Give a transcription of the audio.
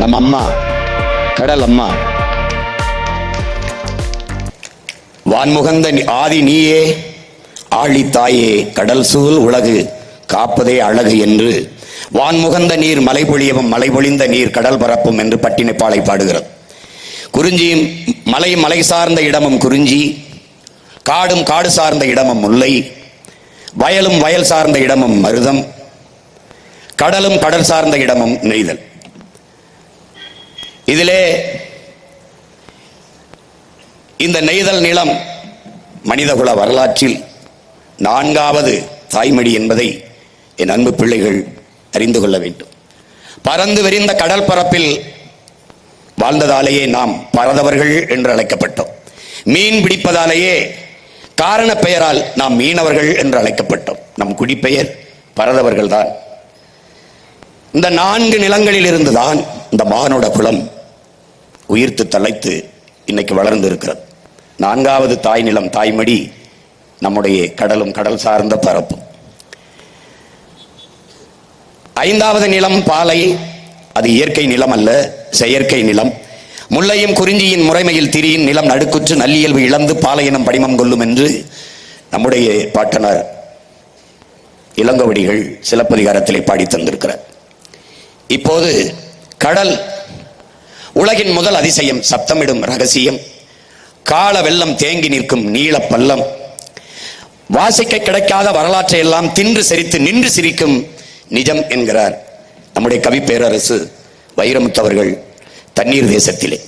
நம்ம அம்மா கடல் அம்மா. வான்முகந்த ஆதி நீயே ஆழி தாயே கடல் சூழ் உலகு காப்பதே அழகு என்று. வான்முகந்த நீர் மலை பொழியவும் மலை பொழிந்த நீர் கடல் பரப்பும் என்று பட்டினைப்பாலை பாடுகிறது. குறிஞ்சியும் மலை மலை சார்ந்த இடமும் குறிஞ்சி காடும் காடு சார்ந்த இடமும் முல்லை வயலும் வயல் சார்ந்த இடமும் மருதம் கடலும் கடல் சார்ந்த இடமும் நெய்தல். இதிலே இந்த நெய்தல் நிலம் மனிதகுல வரலாற்றில் நான்காவது தாய்மடி என்பதை என் அன்பு பிள்ளைகள் அறிந்து கொள்ள வேண்டும். பறந்து விரிந்த கடல் பரப்பில் வாழ்ந்ததாலேயே நாம் பரதவர்கள் என்று அழைக்கப்பட்டோம். மீன் பிடிப்பதாலேயே காரண பெயரால் நாம் மீனவர்கள் என்று அழைக்கப்பட்டோம். நம் குடிப்பெயர் பரதவர்கள் தான் இந்த நான்கு நிலங்களில் இருந்துதான் இந்த மானுட குலம் உயிர்த்து தலைத்து இன்னைக்கு வளர்ந்து இருக்கிறது நான்காவது தாய் நிலம் தாய்மடி நம்முடைய கடலும் கடல் சார்ந்த பரப்பு. ஐந்தாவது நிலம் பாலை. அது இயற்கை நிலம் அல்ல செயற்கை நிலம். முல்லையும் குறிஞ்சியின் முறைமையில் திரியின் நிலம் நடுக்குற்று நல்லியல்பு இழந்து பாலையினம் படிமம் கொள்ளும் என்று நம்முடைய பாட்டனார் இளங்கவடிகள் சிலப்பதிகாரத்திலே பாடி தந்திருக்கிறார். இப்போது கடல் உலகின் முதல் அதிசயம் சப்தமிடும் ரகசியம். கால வெள்ளம் தேங்கி நிற்கும் நீள பள்ளம். வாசிக்க கிடைக்காத வரலாற்றை எல்லாம் தின்று செரித்து நின்று சிரிக்கும் நிஜம் என்கிறார். நம்முடைய கவி பேரரசு வைரமுத்தவர்கள் தண்ணீர் தேசத்திலே.